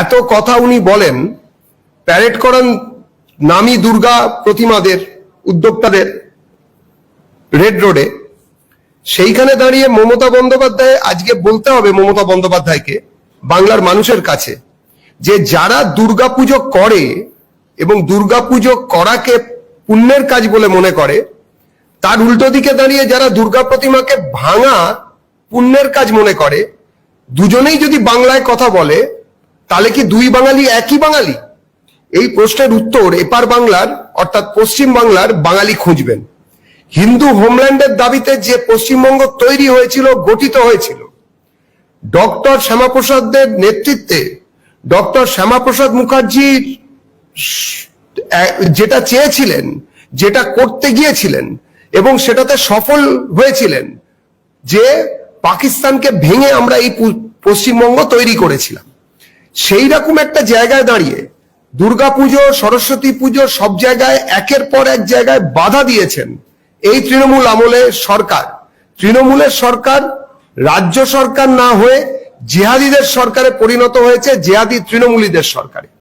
এত কথা উনি বলেন প্যারেড করান নামি দুর্গা প্রতিমাদের, উদ্যোক্তাদের রেড রোডে সেইখানে দাঁড়িয়ে মমতা বন্দ্যোপাধ্যায়, আজকে বলতে হবে মমতা বন্দ্যোপাধ্যায়কে, বাংলার মানুষের কাছে, যে যারা দুর্গাপুজো করে এবং দুর্গাপুজো করাকে পুণ্যের কাজ বলে মনে করে, তার উল্টো দিকে দাঁড়িয়ে যারা দুর্গা প্রতিমাকে ভাঙা পুণ্যের কাজ মনে করে, দুজনেই যদি বাংলায় কথা বলে তাহলে কি দুই বাঙালি একই বাঙালি? এই প্রশ্নের উত্তর এপার বাংলার, অর্থাৎ পশ্চিম বাংলার বাঙালি খুঁজবেন। হিন্দু হোমল্যান্ডের দাবিতে যে পশ্চিমবঙ্গ তৈরি হয়েছিল, গঠিত হয়েছিল। ডক্টর শ্যামাপ্রসাদের নেতৃত্বে ডক্টর শ্যামাপ্রসাদ মুখার্জির যেটা চেয়েছিলেন, যেটা করতে গিয়েছিলেন এবং সেটাতে সফল হয়েছিলেন যে পাকিস্তানকে ভেঙে আমরা এই পশ্চিমবঙ্গ তৈরি করেছিলাম। সেই রকম একটা জায়গায় দাঁড়িয়ে দুর্গাপুজো সরস্বতী পুজো সব জায়গায় একের পর এক জায়গায় বাধা দিয়েছেন এই তৃণমূল আমলে সরকার। তৃণমূলের সরকার, রাজ্য সরকার না হয়ে জেহাদিদের সরকারে পরিণত হয়েছে, জেহাদি তৃণমূলীদের সরকারে।